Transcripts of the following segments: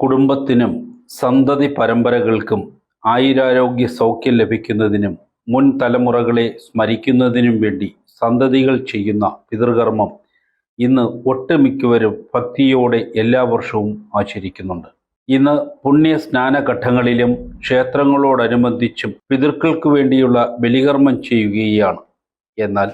കുടുംബത്തിനും സന്തതി പരമ്പരകൾക്കും ആയുരാരോഗ്യ സൗഖ്യം ലഭിക്കുന്നതിനും മുൻ തലമുറകളെ സ്മരിക്കുന്നതിനും വേണ്ടി സന്തതികൾ ചെയ്യുന്ന പിതൃകർമ്മം ഇന്ന് ഒട്ടുമിക്കവരും ഭക്തിയോടെ എല്ലാ വർഷവും ആചരിക്കുന്നുണ്ട്. ഇന്ന് പുണ്യ സ്നാനഘട്ടങ്ങളിലും ക്ഷേത്രങ്ങളോടനുബന്ധിച്ചും പിതൃക്കൾക്ക് വേണ്ടിയുള്ള ബലികർമ്മം ചെയ്യുകയാണ്. എന്നാൽ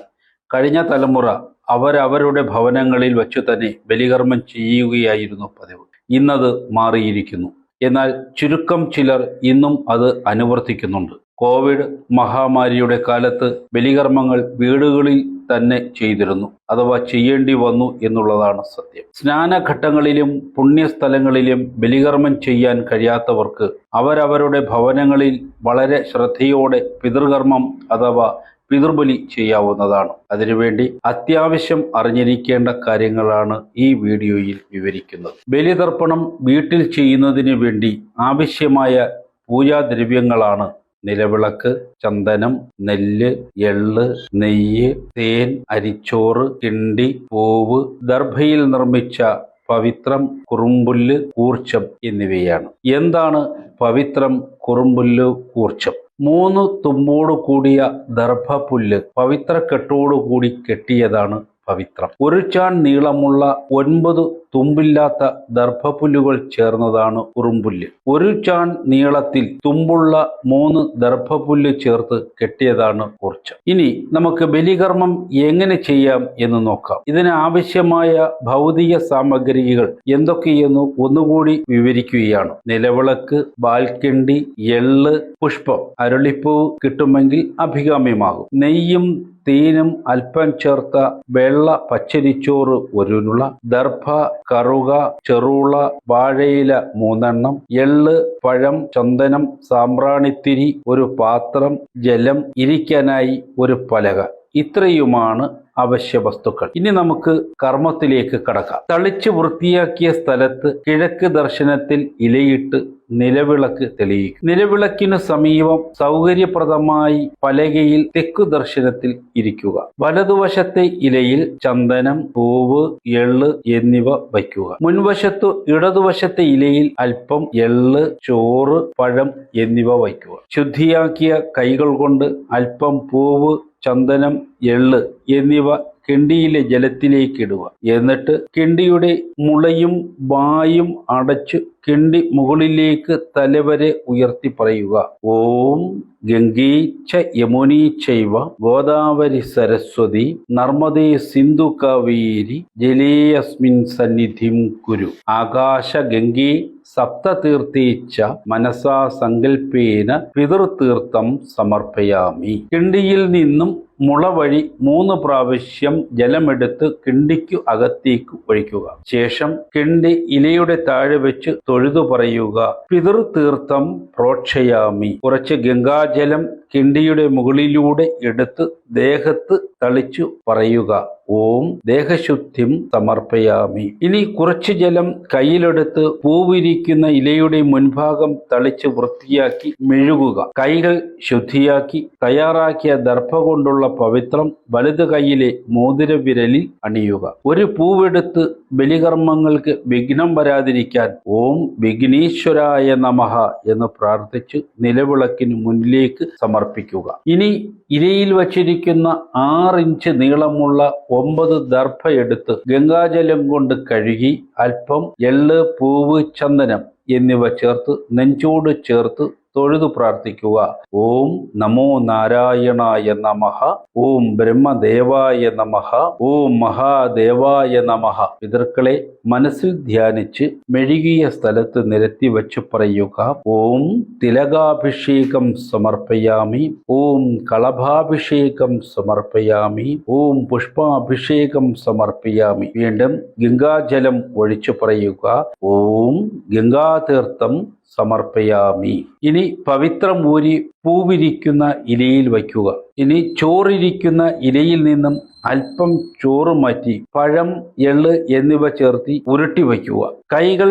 കഴിഞ്ഞ തലമുറ അവരവരുടെ ഭവനങ്ങളിൽ വച്ചു തന്നെ ബലികർമ്മം ചെയ്യുകയായിരുന്നു പതിവ്. ഇന്നത് മാറിയിരിക്കുന്നു. എന്നാൽ ചുരുക്കം ചിലർ ഇന്നും അത് അനുവർത്തിക്കുന്നുണ്ട്. കോവിഡ് മഹാമാരിയുടെ കാലത്ത് ബലികർമ്മങ്ങൾ വീടുകളിൽ തന്നെ ചെയ്തിരുന്നു. അഥവാ ചെയ്യേണ്ടി വന്നു എന്നുള്ളതാണ് സത്യം. സ്നാനഘട്ടങ്ങളിലും പുണ്യസ്ഥലങ്ങളിലും ബലികർമ്മം ചെയ്യാൻ കഴിയാത്തവർക്ക് അവരവരുടെ ഭവനങ്ങളിൽ വളരെ ശ്രദ്ധയോടെ പിതൃകർമ്മം അഥവാ പിതൃബലി ചെയ്യാവുന്നതാണ്. അതിനുവേണ്ടി അത്യാവശ്യം അറിഞ്ഞിരിക്കേണ്ട കാര്യങ്ങളാണ് ഈ വീഡിയോയിൽ വിവരിക്കുന്നത്. ബലിതർപ്പണം വീട്ടിൽ ചെയ്യുന്നതിന് വേണ്ടി ആവശ്യമായ പൂജാദ്രവ്യങ്ങളാണ് നിലവിളക്ക് ചന്ദനം നെല്ല് എള്ള് നെയ്യ് തേൻ അരിച്ചോറ് കിണ്ടി പൂവ് ദർഭയിൽ നിർമ്മിച്ച പവിത്രം കുറുമ്പുല്ല് കൂർച്ചം എന്നിവയാണ്. എന്താണ് പവിത്രം കുറുമ്പുല്ല് കൂർച്ചം? മൂന്ന് തുമ്പോട് കൂടിയ ദർഭപുല്ല് പവിത്ര കെട്ടോടുകൂടി കെട്ടിയതാണ് പവിത്രം. ഒരു ചാൺ നീളമുള്ള ഒൻപത് തുമ്പില്ലാത്ത ദർഭപുല്ലുകൾ ചേർന്നതാണ് ഉറുമ്പുല്ല്. ഒരു ചാൺ നീളത്തിൽ തുമ്പുള്ള മൂന്ന് ദർഭപുല്ല് ചേർത്ത് കെട്ടിയതാണ് കുറച്ച് ഇനി നമുക്ക് ബലികർമ്മം എങ്ങനെ ചെയ്യാം എന്ന് നോക്കാം. ഇതിന് ആവശ്യമായ ഭൗതിക സാമഗ്രികൾ എന്തൊക്കെയെന്ന് ഒന്നുകൂടി വിവരിക്കുകയാണ്. നിലവിളക്ക് ബാൽക്കണ്ടി എള്ള് പുഷ്പം അരളിപ്പൂവ് കിട്ടുമെങ്കിൽ അഭികാമ്യമാകും. നെയ്യും തേനും അല്പം ചേർത്ത വെള്ള പച്ചരിച്ചോറ് ഒരുനുള്ള ദർഭ കറുക ചെറുള വാഴയില മൂന്നെണ്ണം എള്ള് പഴം ചന്ദനം സാമ്പ്രാണിത്തിരി ഒരു പാത്രം ജലം ഇരിക്കാനായി ഒരു പലക. ഇത്രയുമാണ് അവശ്യ വസ്തുക്കൾ ഇനി നമുക്ക് കർമ്മത്തിലേക്ക് കടക്കാം. തളിച്ചു വൃത്തിയാക്കിയ സ്ഥലത്ത് കിഴക്ക് ദർശനത്തിൽ ഇലയിട്ട് നിലവിളക്ക് തെളിയിക്കും. നിലവിളക്കിന് സമീപം സൗകര്യപ്രദമായി പലകയിൽ തെക്കു ദർശനത്തിൽ ഇരിക്കുക. വലതുവശത്തെ ഇലയിൽ ചന്ദനം പൂവ് എള്ള് എന്നിവ വയ്ക്കുക. മുൻവശത്തു ഇടതുവശത്തെ ഇലയിൽ അല്പം എള്ള് ചോറ് പഴം എന്നിവ വയ്ക്കുക. ശുദ്ധിയാക്കിയ കൈകൾ കൊണ്ട് അല്പം പൂവ് ചന്ദനം എള്ള് എന്നിവ കിണ്ടിയിലെ ജലത്തിലേക്ക് ഇടുക. എന്നിട്ട് കിണ്ടിയുടെ മുളയും വായും അടച്ച് കിണ്ടി മുകളിലേക്ക് തലവരെ ഉയർത്തി പറയുക. ഓം ഗംഗീച്ച യമുനീ ചൈവ ഗോദാവരി സരസ്വതി നർമ്മദേ സിന്ധു കാവേരി ജലേയസ്മിൻ സന്നിധിം കുരു. ആകാശ ഗംഗേ സപ്തീർത്തീച്ച മനസാ സങ്കൽപ്പേന പിതൃതീർത്ഥം സമർപ്പയാമി. കിണ്ടിയിൽ നിന്നും മുള വഴി മൂന്ന് പ്രാവശ്യം ജലമെടുത്ത് കിണ്ടിക്കു അകത്തേക്ക് ഒഴിക്കുക. ശേഷം കിണ്ടി ഇലയുടെ താഴെ വെച്ച് തൊഴുതു പറയുക പിതൃതീർത്ഥം പ്രോക്ഷയാമി. കുറച്ച് ഗംഗാജലം കിണ്ടിയുടെ മുകളിലൂടെ എടുത്ത് ദേഹത്ത് തളിച്ചു പറയുക. ഓം ദേഹശുദ്ധിം സമർപ്പയാമി. ഇനി കുറച്ച് ജലം കയ്യിലെടുത്ത് പൂവിരിക്കുന്ന ഇലയുടെ മുൻഭാഗം തളിച്ച് വൃത്തിയാക്കി മെഴുകുക. കൈകൾ ശുദ്ധിയാക്കി തയ്യാറാക്കിയ ദർഭ കൊണ്ടുള്ള പവിത്രം വലത് കൈയിലെ മോതിരവിരലിൽ അണിയുക. ഒരു പൂവെടുത്ത് ബലികർമ്മങ്ങൾക്ക് വിഘ്നം വരാതിരിക്കാൻ ഓം വിഘ്നേശ്വരായ നമഹ എന്ന് പ്രാർത്ഥിച്ച് നിലവിളക്കിന് മുന്നിലേക്ക് സമർപ്പിക്കുക. ഇനി ഇരയിൽ വച്ചിരിക്കുന്ന ആറിഞ്ച് നീളമുള്ള ഒമ്പത് ദർഭ എടുത്ത് ഗംഗാജലം കൊണ്ട് കഴുകി അല്പം എള്ള് പൂവ് ചന്ദനം എന്നിവ ചേർത്ത് നെഞ്ചോട് ചേർത്ത് തൊഴുതു പ്രാർത്ഥിക്കുക. ഓം നമോ നാരായണായ നമഃ. ഓം ബ്രഹ്മദേവായ നമഃ. ഓം മഹാദേവായ നമഃ. പിതൃക്കളെ മനസ്സിൽ ധ്യാനിച്ച് മെഴുകിയ സ്ഥലത്ത് നിരത്തി വച്ച് പറയുക. ഓം തിലകാഭിഷേകം സമർപ്പയാമി. ഓം കളഭാഭിഷേകം സമർപ്പയാമി. ഓം പുഷ്പാഭിഷേകം സമർപ്പയാമി. വീണ്ടും ഗംഗാജലം ഒഴിച്ചു പറയുക. ഓം ഗംഗാതീർത്ഥം സമർപ്പയാമി. ഇനി പവിത്രം ഊരി പൂവിരിക്കുന്ന ഇലയിൽ വയ്ക്കുക. ഇനി ചോറിരിക്കുന്ന ഇലയിൽ നിന്നും അല്പം ചോറ് മാറ്റി പഴം എൾ എന്നിവ ചേർത്തി ഉരുട്ടി വയ്ക്കുക. കൈകൾ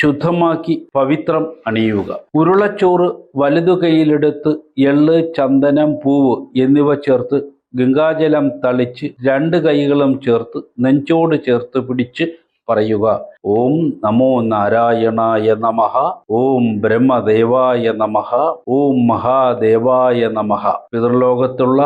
ശുദ്ധമാക്കി പവിത്രം അണിയുക. ഉരുളച്ചോറ് വലതു കൈയിലെടുത്ത് എൾ ചന്ദനം പൂവ് എന്നിവ ചേർത്ത് ഗംഗാജലം തളിച്ച് രണ്ട് കൈകളും ചേർത്ത് നെഞ്ചോട് ചേർത്ത് പിടിച്ച് പറയുക. ഓം നമോ നാരായണായ നമഃ. ഓം ബ്രഹ്മദേവായ നമഃ. ഓം മഹാദേവായ നമഃ. പിതൃലോകത്തുള്ള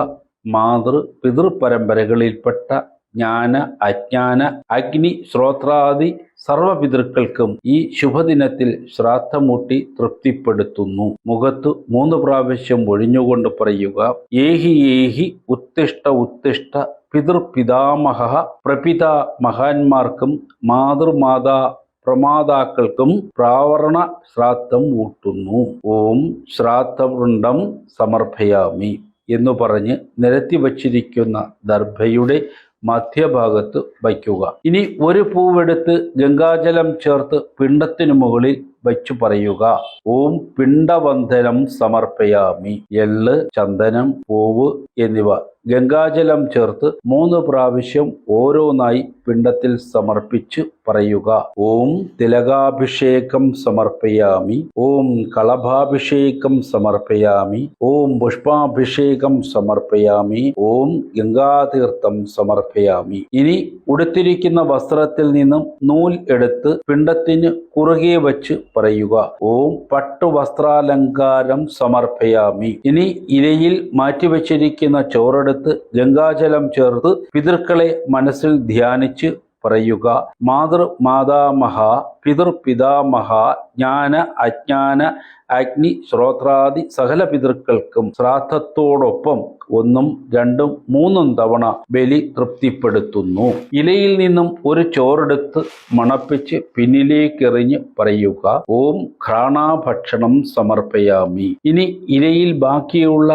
മാതൃ പിതൃപരമ്പരകളിൽപ്പെട്ട ജ്ഞാന അജ്ഞാന അഗ്നി ശ്രോത്രാദി സർവപിതൃക്കൾക്കും ഈ ശുഭദിനത്തിൽ ശ്രാദ്ധമൂട്ടി തൃപ്തിപ്പെടുത്തുന്നു. മുഖത്ത് മൂന്ന് പ്രാവശ്യം ഒഴിഞ്ഞുകൊണ്ട് പറയുക ഏഹി ഏഹി ഉത്തിഷ്ട ഉത്തിഷ്ട പിതൃപിതാമഹ പ്രപിത മഹാന്മാർക്കും മാതൃമാതാ പ്രമാതാക്കൾക്കും പ്രാവരണ ശ്രാദ്ധം ഊട്ടുന്നു. ഓം ശ്രാദ്ധവൃണ്ടം സമർപ്പയാമി എന്നു പറഞ്ഞ് നിരത്തി വച്ചിരിക്കുന്ന ദർഭയുടെ മധ്യഭാഗത്ത് വയ്ക്കുക. ഇനി ഒരു പൂവെടുത്ത് ഗംഗാജലം ചേർത്ത് പിണ്ടത്തിനു മുകളിൽ വച്ചു പറയുക. ഓം പിണ്ടബന്ധനം സമർപ്പയാമി. എൾ ചന്ദനം പൂവ് എന്നിവ ഗംഗാജലം ചേർത്ത് മൂന്ന് പ്രാവശ്യം ഓരോന്നായി പിണ്ടത്തിൽ സമർപ്പിച്ച് പറയുക. ഓം തിലകാഭിഷേകം സമർപ്പയാമി. ഓം കളഭാഭിഷേകം സമർപ്പയാമി. ഓം പുഷ്പാഭിഷേകം സമർപ്പയാമി. ഓം ഗംഗാതീർത്ഥം സമർപ്പയാമി. ഇനി ഉടുത്തിരിക്കുന്ന വസ്ത്രത്തിൽ നിന്നും നൂൽ എടുത്ത് പിണ്ടത്തിന് കുറുകെ വച്ച് പറയുക. ഓം പട്ടുവസ്ത്രാലങ്കാരം സമർപ്പയാമി. ഇനി ഇലയിൽ മാറ്റിവെച്ചിരിക്കുന്ന ചോറെടുത്ത് ഗംഗാജലം ചേർത്ത് പിതൃക്കളെ മനസ്സിൽ ധ്യാനിച്ച് പറയുക. മാതൃ മാതാമഹ പിതൃപിതാമഹ ജ്ഞാന അജ്ഞാന അഗ്നി ശ്രോത്രാദി സകല പിതൃക്കൾക്കും ശ്രാദ്ധത്തോടൊപ്പം ഒന്നും രണ്ടും മൂന്നും തവണ ബലി തൃപ്തിപ്പെടുത്തുന്നു. ഇലയിൽ നിന്നും ഒരു ചോറെടുത്ത് മണപ്പിച്ച് പിന്നിലേക്കെറിഞ്ഞ് പറയുക ഓം ഘ്രാണാഭക്ഷണം സമർപ്പയാമി. ഇനി ഇലയിൽ ബാക്കിയുള്ള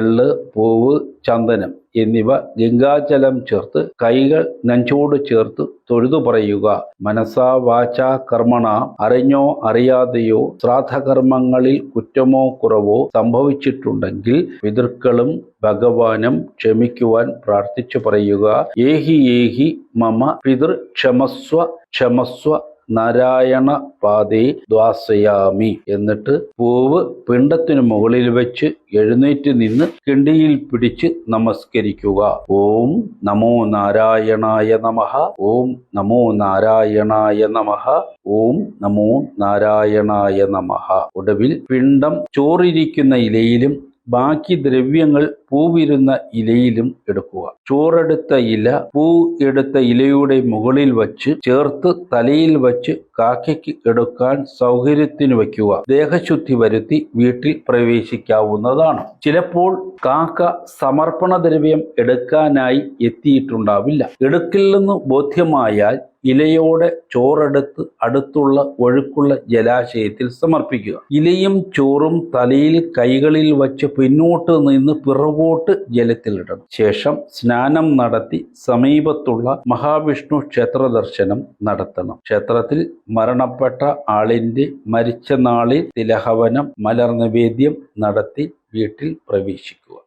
എള്ള് പൂവ് ചന്ദനം എന്നിവ ഗംഗാജലം ചേർത്ത് കൈകൾ നെഞ്ചോട് ചേർത്ത് തൊഴുതു പറയുക. മനസാ വാച കർമ്മണ അറിഞ്ഞോ അറിയാതെയോ ശ്രാദ്ധകർമ്മങ്ങളിൽ കുറ്റമോ കുറവോ സംഭവിച്ചിട്ടുണ്ടെങ്കിൽ പിതൃക്കളും ഭഗവാനും ക്ഷമിക്കുവാൻ പ്രാർത്ഥിച്ചു പറയുക. ഏഹി ഏഹി മമ പിതൃക്ഷമസ്വ ക്ഷമസ്വ നാരായണ പാതേ ദ്വാസയാമി. എന്നിട്ട് പൂവ് പിണ്ടത്തിനു മുകളിൽ വെച്ച് എഴുന്നേറ്റ് നിന്ന് കിണ്ടിയിൽ പിടിച്ച് നമസ്കരിക്കുക. ഓം നമോ നാരായണായ നമഃ. ഓം നമോ നാരായണായ നമഃ. ഓം നമോ നാരായണായ നമഃ. ഒടുവിൽ പിണ്ടം ചോറിരിക്കുന്ന ഇലയിലും ബാക്കി ദ്രവ്യങ്ങൾ പൂവിരുന്ന ഇലയിലും എടുക്കുക. ചോറെടുത്ത ഇല പൂ എടുത്ത ഇലയുടെ മുകളിൽ വച്ച് ചേർത്ത് തലയിൽ വച്ച് കാക്കയ്ക്ക് എടുക്കാൻ സൗകര്യത്തിന് വയ്ക്കുക. ദേഹശുദ്ധി വരുത്തി വീട്ടിൽ പ്രവേശിക്കാവുന്നതാണ്. ചിലപ്പോൾ കാക്ക സമർപ്പണ ദ്രവ്യം എടുക്കാനായി എത്തിയിട്ടുണ്ടാവില്ല. എടുക്കില്ലെന്ന് ബോധ്യമായാൽ ഇലയോടെ ചോറെടുത്ത് അടുത്തുള്ള ഒഴുക്കുള്ള ജലാശയത്തിൽ സമർപ്പിക്കുക. ഇലയും ചോറും തലയിൽ കൈകളിൽ വച്ച് പിന്നോട്ട് നിന്ന് പിറകോട്ട് ജലത്തിലിടണം. ശേഷം സ്നാനം നടത്തി സമീപത്തുള്ള മഹാവിഷ്ണു ക്ഷേത്ര ദർശനം നടത്തണം. ക്ഷേത്രത്തിൽ മരണപ്പെട്ട ആളിന്റെ മരിച്ച നാളിൽ തിലഹവനം മലർനിവേദ്യം നടത്തി വീട്ടിൽ പ്രവേശിക്കുക.